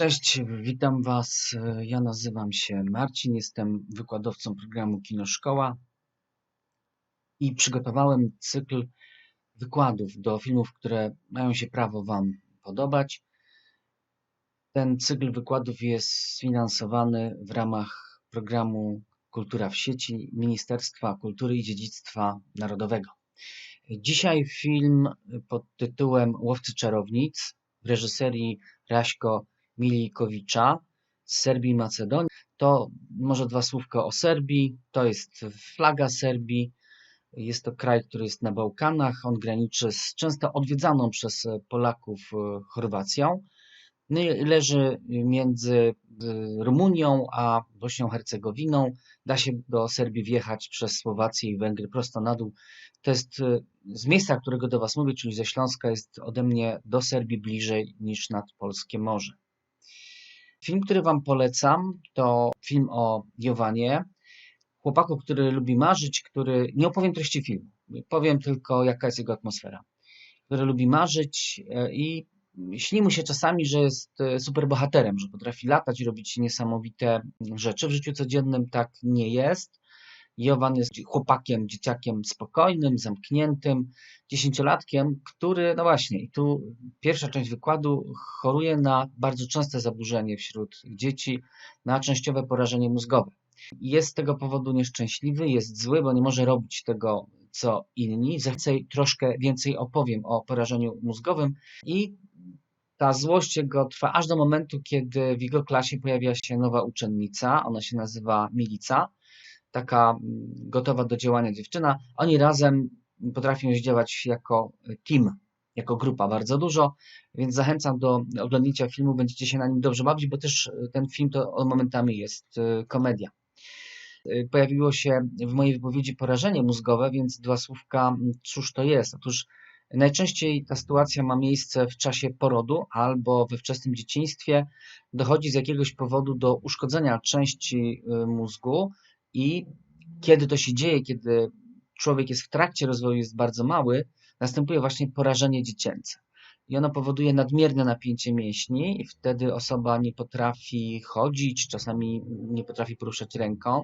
Cześć, witam Was. Ja nazywam się Marcin, jestem wykładowcą programu Kino Szkoła i przygotowałem cykl wykładów do filmów, które mają się prawo Wam podobać. Ten cykl wykładów jest sfinansowany w ramach programu Kultura w sieci Ministerstwa Kultury i Dziedzictwa Narodowego. Dzisiaj film pod tytułem Łowcy Czarownic w reżyserii Raśko Milikowicza z Serbii i Macedonii. To może dwa słówka o Serbii. To jest flaga Serbii. Jest to kraj, który jest na Bałkanach. On graniczy z często odwiedzaną przez Polaków e, Chorwacją. No leży między e, Rumunią a Bośnią-Hercegowiną. Da się do Serbii wjechać przez Słowację i Węgry prosto na dół. To jest e, z miejsca, którego do Was mówię, czyli ze Śląska, jest ode mnie do Serbii bliżej niż nad Polskie Morze. Film, który Wam polecam, to film o Jowanie, chłopaku, który lubi marzyć, który. Nie opowiem treści filmu, powiem tylko, jaka jest jego atmosfera. Który lubi marzyć e, i śni mu się czasami, że jest e, superbohaterem, że potrafi latać i robić niesamowite rzeczy. W życiu codziennym tak nie jest. Jowan jest chłopakiem, dzieciakiem spokojnym, zamkniętym, dziesięciolatkiem, który, no właśnie, i tu pierwsza część wykładu choruje na bardzo częste zaburzenie wśród dzieci, na częściowe porażenie mózgowe. Jest z tego powodu nieszczęśliwy, jest zły, bo nie może robić tego, co inni. Zechcę troszkę więcej opowiem o porażeniu mózgowym i ta złość jego trwa aż do momentu, kiedy w jego klasie pojawia się nowa uczennica, ona się nazywa Milica taka mm, gotowa do działania dziewczyna. Oni razem potrafią działać jako team, jako grupa bardzo dużo, więc zachęcam do oglądnięcia filmu, będziecie się na nim dobrze bawić, bo też e, ten film to momentami jest e, komedia. E, pojawiło się w mojej wypowiedzi porażenie mózgowe, więc dwa słówka, cóż to jest? Otóż najczęściej ta sytuacja ma miejsce w czasie porodu albo we wczesnym dzieciństwie. Dochodzi z jakiegoś powodu do uszkodzenia części mózgu, i kiedy to się dzieje, kiedy człowiek jest w trakcie rozwoju, jest bardzo mały, następuje właśnie porażenie dziecięce. I ono powoduje nadmierne napięcie mięśni, i wtedy osoba nie potrafi chodzić, czasami nie potrafi poruszać ręką.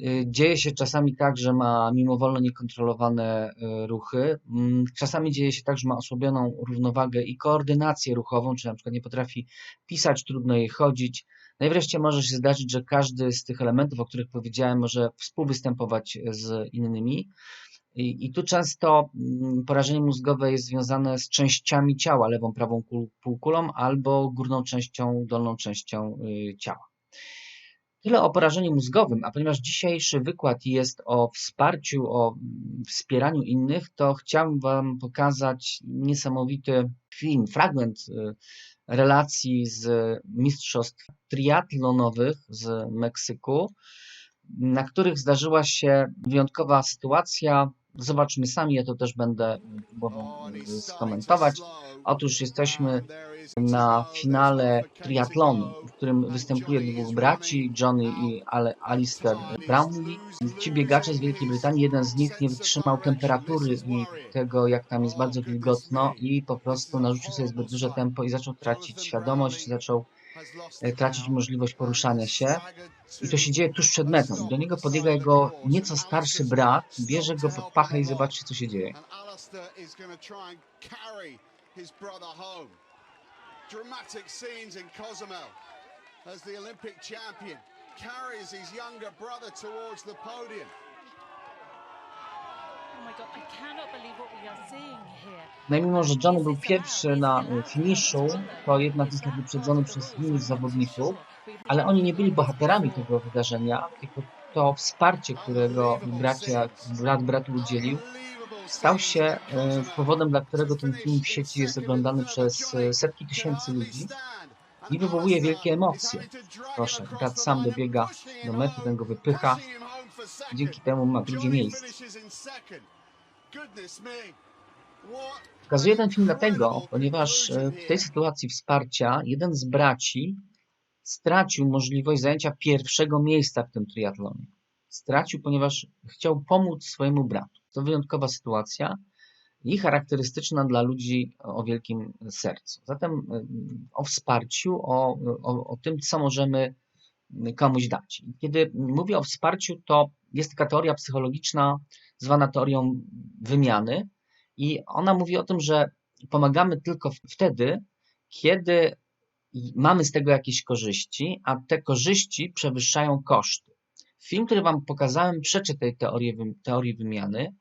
Y, dzieje się czasami tak, że ma mimowolno niekontrolowane y, ruchy. Mm, czasami dzieje się tak, że ma osłabioną równowagę i koordynację ruchową, czy na przykład nie potrafi pisać, trudno jej chodzić. No i wreszcie może się zdarzyć, że każdy z tych elementów, o których powiedziałem, może współwystępować z innymi. I, I, tu często mm, porażenie mózgowe jest związane z częściami ciała, lewą, prawą półkulą albo górną częścią, dolną częścią y, ciała. Tyle o porażeniu mózgowym, a ponieważ dzisiejszy wykład jest o wsparciu, o mm, wspieraniu innych, to chciałbym Wam pokazać niesamowity film, fragment y, relacji z mistrzostw triatlonowych z Meksyku, na których zdarzyła się wyjątkowa sytuacja. Zobaczmy sami, ja to też będę skomentować. Otóż jesteśmy na finale triatlonu, którym występuje dwóch braci, Johnny i Alistair Brownlee. Ci biegacze z Wielkiej Brytanii, jeden z nich nie wytrzymał temperatury i tego, jak tam jest bardzo wilgotno i po prostu narzucił sobie zbyt duże tempo i zaczął tracić świadomość, zaczął e, tracić możliwość poruszania się. I to się dzieje tuż przed metą. Do niego podbiega jego nieco starszy brat, bierze go pod pachę i zobaczcie, co się dzieje dramatic scenes in Cozumel as the Olympic champion carries his younger brother towards the podium. No i mimo, że John był pierwszy na e, finiszu, to jednak został wyprzedzony przez innych zawodników, ale oni nie byli bohaterami tego wydarzenia, tylko to wsparcie, którego bracia, brat bratu udzielił, stał się e, powodem, dla którego ten film w sieci jest oglądany przez e, setki tysięcy ludzi i wywołuje wielkie emocje. Proszę, brat sam dobiega do mety, ten go wypycha. Dzięki temu ma drugie miejsce. Pokazuję ten film dlatego, ponieważ e, w tej sytuacji wsparcia jeden z braci stracił możliwość zajęcia pierwszego miejsca w tym triatlonie. Stracił, ponieważ chciał pomóc swojemu bratu. To wyjątkowa sytuacja i charakterystyczna dla ludzi o wielkim sercu. Zatem y, o wsparciu, o, o, o tym, co możemy komuś dać. Kiedy mówię o wsparciu, to jest taka teoria psychologiczna zwana teorią wymiany i ona mówi o tym, że pomagamy tylko wtedy, kiedy mamy z tego jakieś korzyści, a te korzyści przewyższają koszty. Film, który Wam pokazałem, przeczy tej teorii, teorii wymiany,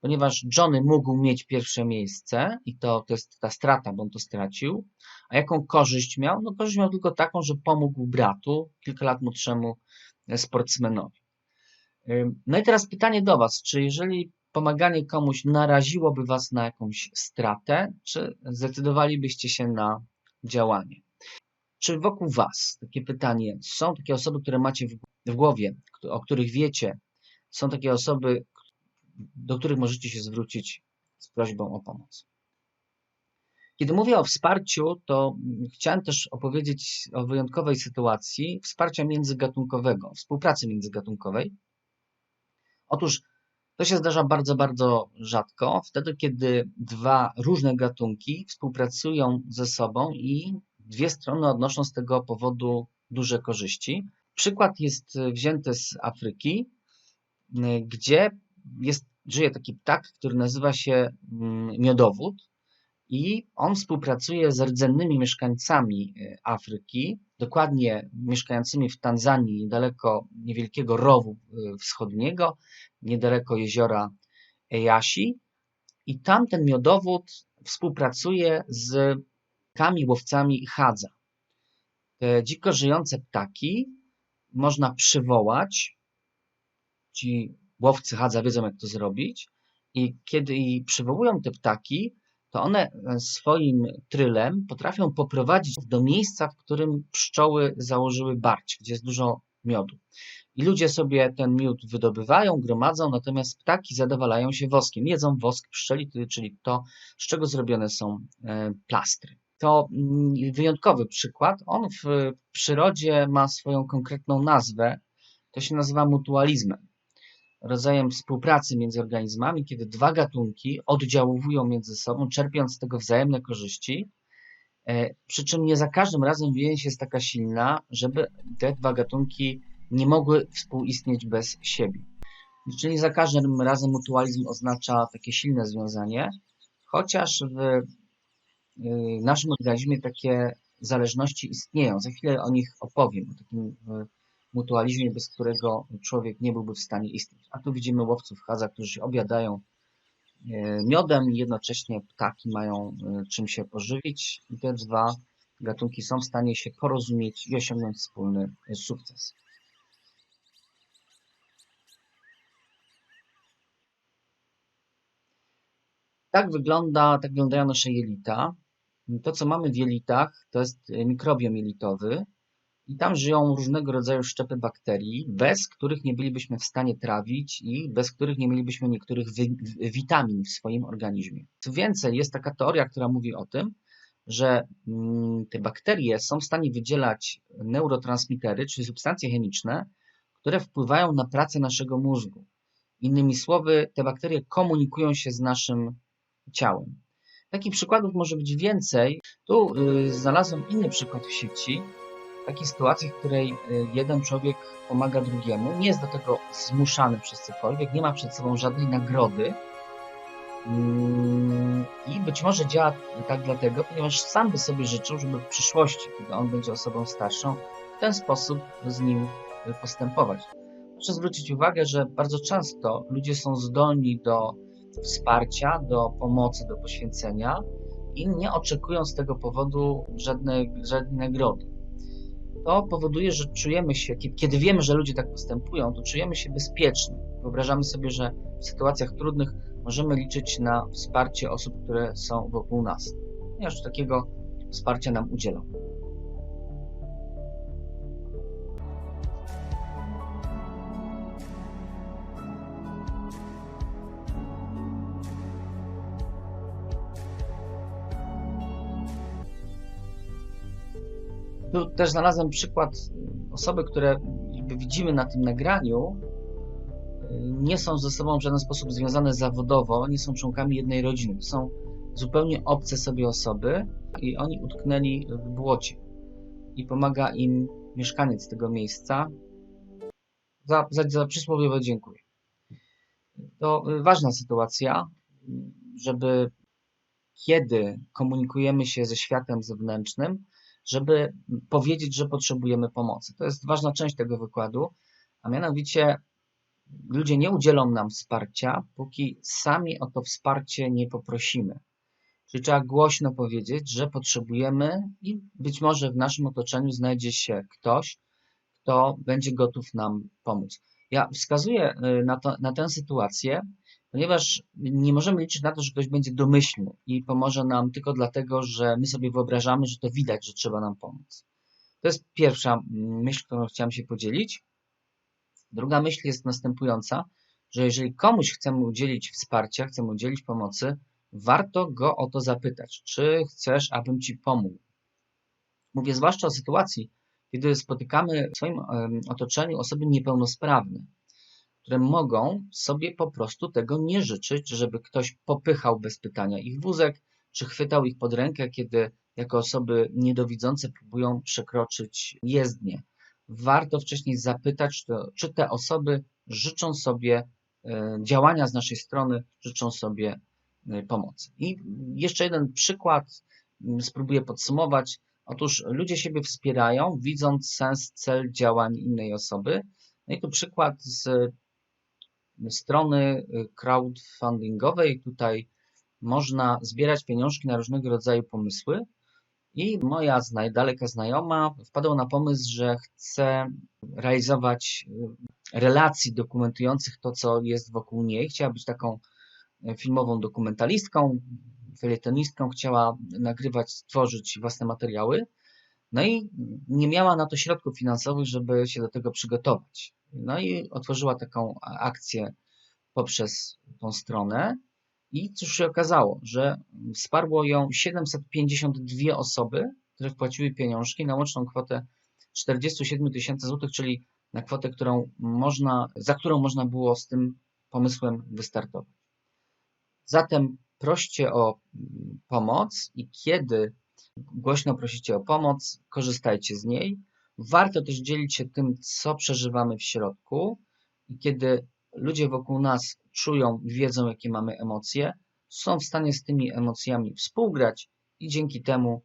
ponieważ Johnny mógł mieć pierwsze miejsce i to, to jest ta strata, bo on to stracił. A jaką korzyść miał? No korzyść miał tylko taką, że pomógł bratu, kilka lat młodszemu sportsmenowi. No i teraz pytanie do Was, czy jeżeli pomaganie komuś naraziłoby Was na jakąś stratę, czy zdecydowalibyście się na działanie? Czy wokół Was, takie pytanie, są takie osoby, które macie w głowie, o których wiecie, są takie osoby, do których możecie się zwrócić z prośbą o pomoc? Kiedy mówię o wsparciu, to chciałem też opowiedzieć o wyjątkowej sytuacji wsparcia międzygatunkowego, współpracy międzygatunkowej. Otóż to się zdarza bardzo, bardzo rzadko, wtedy kiedy dwa różne gatunki współpracują ze sobą i dwie strony odnoszą z tego powodu duże korzyści. Przykład jest wzięty z Afryki, gdzie jest, żyje taki ptak, który nazywa się mm, miodowód i on współpracuje z rdzennymi mieszkańcami e, Afryki, dokładnie mieszkającymi w Tanzanii, niedaleko niewielkiego rowu e, wschodniego, niedaleko jeziora Eyasi. I tam ten miodowód współpracuje z ptakami łowcami hadza. Te dziko żyjące ptaki można przywołać. Ci łowcy hadza wiedzą, jak to zrobić. I kiedy przywołują te ptaki, to one e, swoim trylem potrafią poprowadzić do miejsca, w którym pszczoły założyły barć, gdzie jest dużo miodu. I ludzie sobie ten miód wydobywają, gromadzą, natomiast ptaki zadowalają się woskiem. Jedzą wosk pszczeli, czyli to, z czego zrobione są e, plastry. To mm, wyjątkowy przykład. On w przyrodzie ma swoją konkretną nazwę. To się nazywa mutualizmem rodzajem współpracy między organizmami, kiedy dwa gatunki oddziałują między sobą, czerpiąc z tego wzajemne korzyści, e, przy czym nie za każdym razem więź jest taka silna, żeby te dwa gatunki nie mogły współistnieć bez siebie. Czyli za każdym razem mutualizm oznacza takie silne związanie, chociaż w e, naszym organizmie takie zależności istnieją. Za chwilę o nich opowiem, o takim mutualizmie, bez którego człowiek nie byłby w stanie istnieć. A tu widzimy łowców hadza, którzy się obiadają e, miodem i jednocześnie ptaki mają e, czym się pożywić i te dwa gatunki są w stanie się porozumieć i osiągnąć wspólny sukces. Tak wygląda, tak wyglądają nasze jelita. To, co mamy w jelitach, to jest mikrobiom jelitowy, i tam żyją różnego rodzaju szczepy bakterii, bez których nie bylibyśmy w stanie trawić i bez których nie mielibyśmy niektórych witamin w swoim organizmie. Co więcej, jest taka teoria, która mówi o tym, że mm, te bakterie są w stanie wydzielać neurotransmitery, czyli substancje chemiczne, które wpływają na pracę naszego mózgu. Innymi słowy, te bakterie komunikują się z naszym ciałem. Takich przykładów może być więcej. Tu y, znalazłem inny przykład w sieci, takiej sytuacji, w której y, jeden człowiek pomaga drugiemu, nie jest do tego zmuszany przez cokolwiek, nie ma przed sobą żadnej nagrody mm, i być może działa tak dlatego, ponieważ sam by sobie życzył, żeby w przyszłości, kiedy on będzie osobą starszą, w ten sposób z nim postępować. Muszę zwrócić uwagę, że bardzo często ludzie są zdolni do wsparcia, do pomocy, do poświęcenia i nie oczekują z tego powodu żadnej, żadnej nagrody to powoduje, że czujemy się, kiedy wiemy, że ludzie tak postępują, to czujemy się bezpieczni. Wyobrażamy sobie, że w sytuacjach trudnych możemy liczyć na wsparcie osób, które są wokół nas, ponieważ takiego wsparcia nam udzielą. Tu też znalazłem przykład osoby, które widzimy na tym nagraniu. nie są ze sobą w żaden sposób związane zawodowo, nie są członkami jednej rodziny. Są zupełnie obce sobie osoby i oni utknęli w błocie. I pomaga im mieszkaniec tego miejsca. Za, za, za przysłowiowe dziękuję. To ważna sytuacja, żeby kiedy komunikujemy się ze światem zewnętrznym, żeby powiedzieć, że potrzebujemy pomocy. To jest ważna część tego wykładu, a mianowicie ludzie nie udzielą nam wsparcia, póki sami o to wsparcie nie poprosimy. Czyli trzeba głośno powiedzieć, że potrzebujemy i być może w naszym otoczeniu znajdzie się ktoś, kto będzie gotów nam pomóc. Ja wskazuję y, na, to, na tę sytuację, ponieważ nie możemy liczyć na to, że ktoś będzie domyślny i pomoże nam tylko dlatego, że my sobie wyobrażamy, że to widać, że trzeba nam pomóc. To jest pierwsza mm, myśl, którą chciałem się podzielić. Druga myśl jest następująca, że jeżeli komuś chcemy udzielić wsparcia, chcemy udzielić pomocy, warto go o to zapytać, czy chcesz, abym ci pomógł. Mówię zwłaszcza o sytuacji, kiedy spotykamy w swoim otoczeniu osoby niepełnosprawne, które mogą sobie po prostu tego nie życzyć, żeby ktoś popychał bez pytania ich wózek, czy chwytał ich pod rękę, kiedy jako osoby niedowidzące próbują przekroczyć jezdnię. Warto wcześniej zapytać, czy te osoby życzą sobie e, działania z naszej strony, życzą sobie e, pomocy. I jeszcze jeden przykład, spróbuję podsumować. Otóż ludzie siebie wspierają, widząc sens, cel działań innej osoby. No i tu przykład z strony y, crowdfundingowej. Tutaj można zbierać pieniążki na różnego rodzaju pomysły. I moja zna daleka znajoma wpadła na pomysł, że chce realizować y, relacji dokumentujących to, co jest wokół niej. Chciała być taką y, filmową dokumentalistką, felietonistką, chciała nagrywać, stworzyć własne materiały. No i nie miała na to środków finansowych, żeby się do tego przygotować. No i otworzyła taką akcję poprzez tą stronę. I cóż się okazało, że wsparło ją 752 osoby, które wpłaciły pieniążki na łączną kwotę 47 tysięcy złotych, czyli na kwotę, którą można, za którą można było z tym pomysłem wystartować. Zatem proście o pomoc i kiedy głośno prosicie o pomoc, korzystajcie z niej. Warto też dzielić się tym, co przeżywamy w środku i kiedy ludzie wokół nas czują wiedzą, jakie mamy emocje, są w stanie z tymi emocjami współgrać i dzięki temu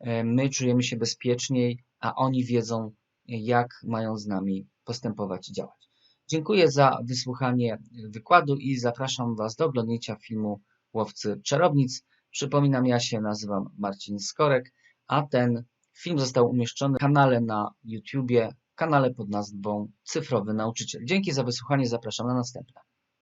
e, my czujemy się bezpieczniej, a oni wiedzą, jak mają z nami postępować i działać. Dziękuję za wysłuchanie wykładu i zapraszam Was do oglądnięcia filmu Łowcy Czarownic. Przypominam, ja się nazywam Marcin Skorek, a ten film został umieszczony w kanale na YouTubie, kanale pod nazwą Cyfrowy Nauczyciel. Dzięki za wysłuchanie, zapraszam na następne.